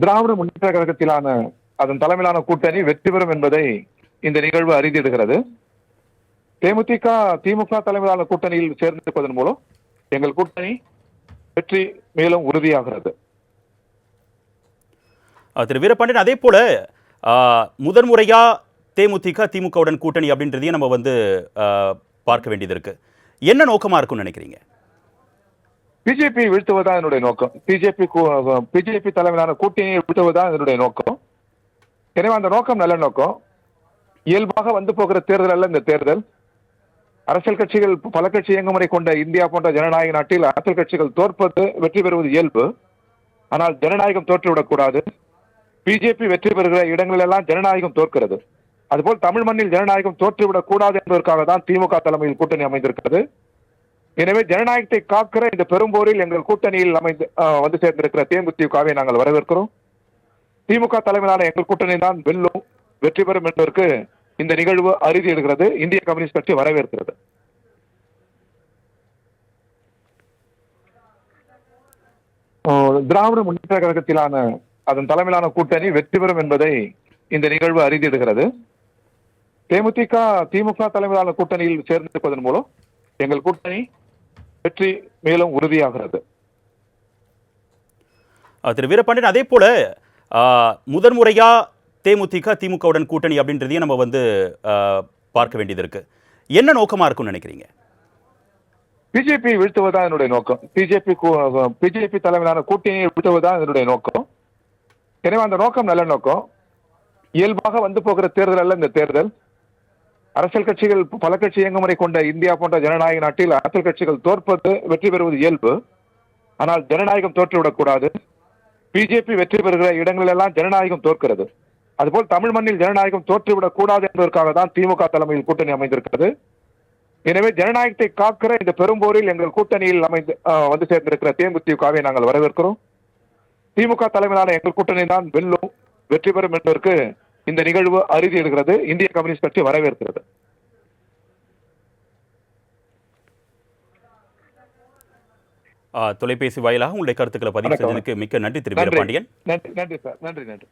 திராவிட முன்னேற்ற கழகத்திலான அதன் தலைமையிலான கூட்டணி வெற்றி பெறும் என்பதை இந்த நிகழ்வு அறிந்திடுகிறது. தேமுதிக திமுக தலைமையிலான கூட்டணியில் சேர்ந்திருப்பதன் மூலம் எங்கள் கூட்டணி வெற்றி மேலும் உறுதியாகிறது. திரு வீரபாண்டியன் அதே போல முதன்முறையா தேமுதிக திமுகவுடன் கூட்டணி அப்படின்றதையும் நம்ம வந்து பார்க்க வேண்டியது இருக்கு. என்ன நோக்கமா இருக்கும்னு நினைக்கிறீங்க? பிஜேபி வீழ்த்துவதுதான் என்னுடைய நோக்கம்? பிஜேபி பிஜேபி தலைமையிலான கூட்டணியை வீழ்த்துவதுதான் என்னுடைய நோக்கம்? எனவே அந்த நோக்கம் நல்ல நோக்கம். இயல்பாக வந்து போகிற தேர்தல் அல்ல இந்த தேர்தல். அரசியல் கட்சிகள் பல கட்சி இயங்குமுறை கொண்ட இந்தியா போன்ற ஜனநாயக நாட்டில் அரசியல் கட்சிகள் தோற்பது வெற்றி பெறுவது இயல்பு. ஆனால் ஜனநாயகம் தோற்றுவிடக்கூடாது பிஜேபி வெற்றி பெறுகிற இடங்களெல்லாம் ஜனநாயகம் தோற்கிறது. அதுபோல் தமிழ் மண்ணில் ஜனநாயகம் தோற்றுவிடக்கூடாது என்பதற்காக தான் திமுக தலைமையில் கூட்டணி அமைந்திருக்கிறது. எனவே ஜனநாயகத்தை காக்கிற இந்த பெரும்போரில் எங்கள் கூட்டணியில் அமைந்து வந்து சேர்ந்திருக்கிற தேமுதிகவை நாங்கள் வரவேற்கிறோம். திமுக தலைமையிலான எங்கள் கூட்டணி தான் வெல்லும் வெற்றி பெறும் என்பதற்கு இந்த நிகழ்வு அறுதியிடுகிறது இந்திய கம்யூனிஸ்ட் கட்சி வரவேற்கிறது. திராவிட முன்னேற்ற கழகத்திலான அதன் தலைமையிலான கூட்டணி வெற்றி பெறும் என்பதை இந்த நிகழ்வு அறிந்திடுகிறது தேமுதிக திமுக தலைமையிலான கூட்டணியில் சேர்ந்திருப்பதன் மூலம் எங்கள் கூட்டணி வெற்றி மேலும் உறுதியாகிறது. திரு வீரபாண்டியன் அதே போல அஹ், முதன் முறையா தேமுதிக திமுகவுடன் கூட்டணி அப்படின்றதையும் நம்ம வந்து பார்க்க வேண்டியது இருக்கு. என்ன நோக்கமா இருக்கும்னு நினைக்கிறீங்க? பிஜேபி வீழ்த்துவதுதான் என்னுடைய நோக்கம். பிஜேபி பிஜேபி தலைமையிலான கூட்டணியை வீழ்த்துவதுதான் என்னுடைய நோக்கம். எனவே அந்த நோக்கம் நல்ல நோக்கம். இயல்பாக வந்து போகிற தேர்தல் அல்ல இந்த தேர்தல். அரசியல் கட்சிகள் பல கட்சி இயங்குமுறை கொண்ட இந்தியா போன்ற ஜனநாயக நாட்டில் அரசியல் கட்சிகள் தோற்பது வெற்றி பெறுவது இயல்பு. ஆனால் ஜனநாயகம் தோற்றுவிடக்கூடாது பிஜேபி வெற்றி பெறுகிற இடங்களிலெல்லாம் ஜனநாயகம் தோற்கிறது. அதுபோல் தமிழ் மண்ணில் ஜனநாயகம் தோற்றுவிடக் கூடாது என்பதற்காக தான் திமுக தலைமையில் கூட்டணி அமைந்திருக்கிறது. எனவே ஜனநாயகத்தை காக்கிற இந்த பெரும்போரில் எங்கள் கூட்டணியில் அமைந்து வந்து சேர்ந்திருக்கிற தேமுதிகவை நாங்கள் வரவேற்கிறோம். திமுக தலைமையிலான எங்கள் கூட்டணி தான் வெல்லும் வெற்றி பெறும் என்பதற்கு இந்த நிகழ்வு அறுதியிடுகிறது இந்திய கம்யூனிஸ்ட் கட்சி வரவேற்கிறது. தொலைபேசி வாயிலாக உங்களுடைய கருத்துக்களை பதிவு. செஞ்சதுக்கு மிக்க நன்றி திரு நன்றி. வீரபாண்டியன் நன்றி சார். நன்றி நன்றி.